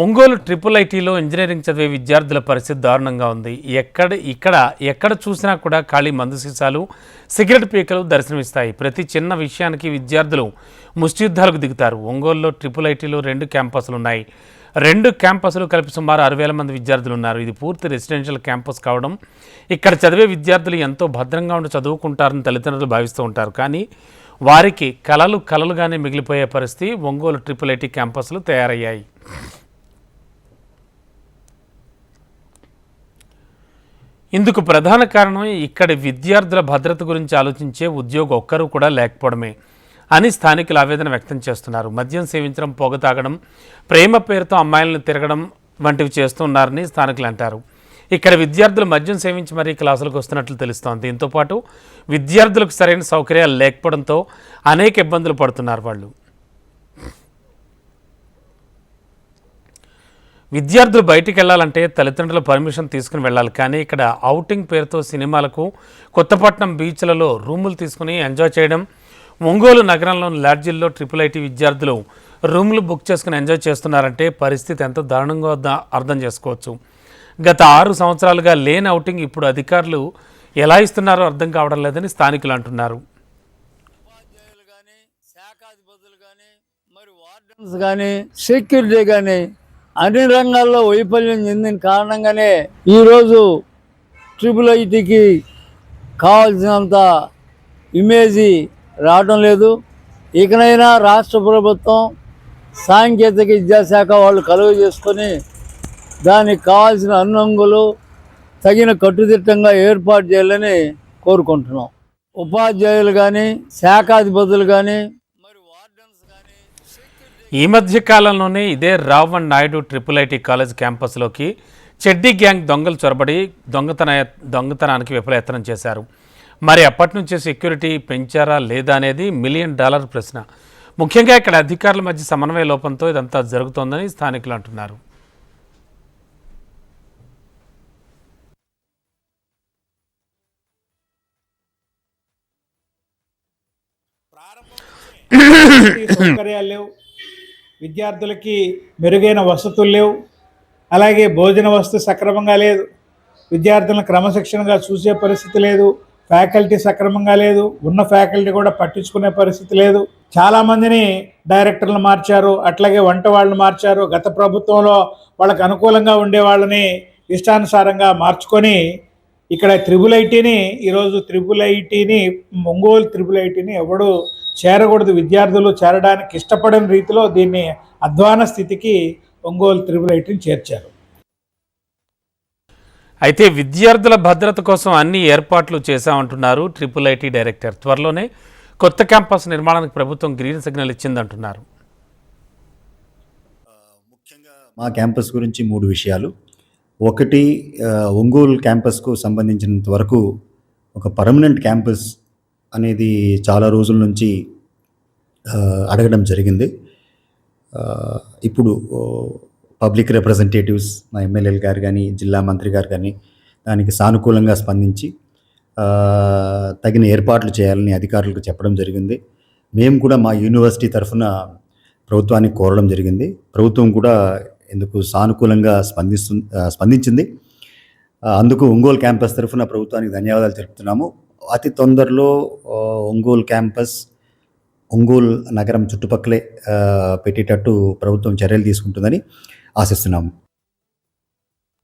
Ongole triple ఐటీలో engineering చదివే విద్యార్థుల పరిస్థితి దారుణంగా ఉంది. ఎక్కడ ఇక్కడ ఎక్కడ చూసినా కూడా ఖాళీ మందు సీసాలు సిగరెట్ పీకలు దర్శనమిస్తాయి. ప్రతి చిన్న విషయానికి విద్యార్థులు ముష్టియుద్ధాలకు దిగుతారు. ఒంగోలులో ట్రిపుల్ ఐటీలో రెండు క్యాంపస్లు ఉన్నాయి. రెండు క్యాంపస్లు కలిపి సుమారు ఆరు వేల మంది విద్యార్థులు ఉన్నారు. ఇది పూర్తి రెసిడెన్షియల్ క్యాంపస్ కావడం ఇక్కడ చదివే విద్యార్థులు ఎంతో భద్రంగా ఉండి చదువుకుంటారని తల్లిదండ్రులు భావిస్తూ ఉంటారు. కానీ వారికి కలలు కలలుగానే మిగిలిపోయే పరిస్థితి ఒంగోలు ట్రిపుల్ ఐటీ క్యాంపస్లు తయారయ్యాయి. ఇందుకు ప్రధాన కారణం ఇక్కడి విద్యార్థుల భద్రత గురించి ఆలోచించే ఉద్యోగం ఒక్కరూ కూడా లేకపోవడమే అని స్థానికులు ఆవేదన వ్యక్తం చేస్తున్నారు. మద్యం సేవించడం పొగ తాగడం ప్రేమ పేరుతో అమ్మాయిలను తిరగడం వంటివి చేస్తున్నారని స్థానికులు అంటారు. ఇక్కడ విద్యార్థులు మద్యం సేవించి మరీ క్లాసులకు వస్తున్నట్లు తెలుస్తోంది. దీంతో పాటు విద్యార్థులకు సరైన సౌకర్యాలు లేకపోవడంతో అనేక ఇబ్బందులు పడుతున్నారు వాళ్ళు. విద్యార్థులు బయటికి వెళ్ళాలంటే తల్లిదండ్రుల పర్మిషన్ తీసుకుని వెళ్ళాలి. కానీ ఇక్కడ అవుటింగ్ పేరుతో సినిమాలకు కొత్తపట్నం బీచ్లలో రూములు తీసుకుని ఎంజాయ్ చేయడం ఒంగోలు నగరంలోని లాడ్జిల్లో ట్రిపుల్ ఐటీ విద్యార్థులు రూములు బుక్ చేసుకుని ఎంజాయ్ చేస్తున్నారంటే పరిస్థితి ఎంత దారుణంగా అర్థం చేసుకోవచ్చు. గత ఆరు సంవత్సరాలుగా లేని అవుటింగ్ ఇప్పుడు అధికారులు ఎలా ఇస్తున్నారో అర్థం కావడం లేదని స్థానికులు అంటున్నారు. కానీ కానీ సెక్యూరిటీ కానీ అన్ని రంగాల్లో వైఫల్యం చెందిన కారణంగానే ఈరోజు ట్రిపుల్ ఐటీకి కావాల్సినంత ఇమేజీ రావడం లేదు. ఇకనైనా రాష్ట్ర ప్రభుత్వం సాంకేతిక విద్యాశాఖ వాళ్ళు కలుగు చేసుకొని దానికి కావాల్సిన అన్నంగులు తగిన కట్టుదిట్టంగా ఏర్పాటు చేయాలని కోరుకుంటున్నాం. ఉపాధ్యాయులు కానీ శాఖాధిపతులు కానీ కానీ ఈ మధ్య కాలంలోనే ఇదే Ravan Naidu triple IT college క్యాంపస్లోకి చెడ్డీ గ్యాంగ్ దొంగలు చొరబడి దొంగతన దొంగతనానికి విఫలయత్నం చేశారు. మరి అప్పటి నుంచే సెక్యూరిటీ పెంచారా లేదా అనేది మిలియన్ డాలర్ ప్రశ్న. ముఖ్యంగా ఇక్కడ అధికారుల మధ్య సమన్వయ లోపంతో ఇదంతా జరుగుతోందని స్థానికులు అంటున్నారు. సౌకర్యాలు లేవు. విద్యార్థులకి మెరుగైన వసతులు లేవు. అలాగే భోజన వస్తు సక్రమంగా లేదు. విద్యార్థులను క్రమశిక్షణగా చూసే పరిస్థితి లేదు. ఫ్యాకల్టీ సక్రమంగా లేదు. ఉన్న ఫ్యాకల్టీ కూడా పట్టించుకునే పరిస్థితి లేదు. చాలామందిని డైరెక్టర్లు మార్చారు. అట్లాగే వంట వాళ్ళని మార్చారు. గత ప్రభుత్వంలో వాళ్ళకు అనుకూలంగా ఉండే వాళ్ళని ఇష్టానుసారంగా మార్చుకొని ఇక్కడ త్రిబుల్ ఐటీని ఈరోజు త్రిబుల్ ఐటీని ఒంగోలు త్రిబుల్ ఐటీని ఎవడు చేరకూడదు. విద్యార్థులు చేరడానికి ఇష్టపడని రీతిలో దీన్ని అధ్వాన స్థితికి ఒంగోలు త్రిబుల్ ఐటీని చేర్చారు. అయితే విద్యార్థుల భద్రత కోసం అన్ని ఏర్పాట్లు చేశామంటున్నారు ట్రిపుల్ ఐటీ డైరెక్టర్. త్వరలోనే కొత్త క్యాంపస్ నిర్మాణానికి ప్రభుత్వం గ్రీన్ సిగ్నల్ ఇచ్చిందంటున్నారు మా క్యాంపస్ గురించి మూడు విషయాలు. ఒకటి ఒంగోలు క్యాంపస్కు సంబంధించినంత వరకు ఒక పర్మనెంట్ క్యాంపస్ అనేది చాలా రోజుల నుంచి అడగడం జరిగింది. ఇప్పుడు పబ్లిక్ రిప్రజెంటేటివ్స్ మా ఎమ్మెల్యేలు గారు కానీ జిల్లా మంత్రి గారు కానీ దానికి సానుకూలంగా స్పందించి తగిన ఏర్పాట్లు చేయాలని అధికారులకు చెప్పడం జరిగింది. మేము కూడా మా యూనివర్సిటీ తరఫున ప్రభుత్వానికి కోరడం జరిగింది. ప్రభుత్వం కూడా ఇందుకు సానుకూలంగా స్పందిస్తు స్పందించింది. అందుకు ఒంగోలు క్యాంపస్ తరఫున ప్రభుత్వానికి ధన్యవాదాలు తెలుపుతున్నాము. అతి తొందరలో ఒంగోలు క్యాంపస్ ఒంగోలు నగరం చుట్టుపక్కలే పెట్టేటట్టు ప్రభుత్వం చర్యలు తీసుకుంటుందని ఆశిస్తున్నాము.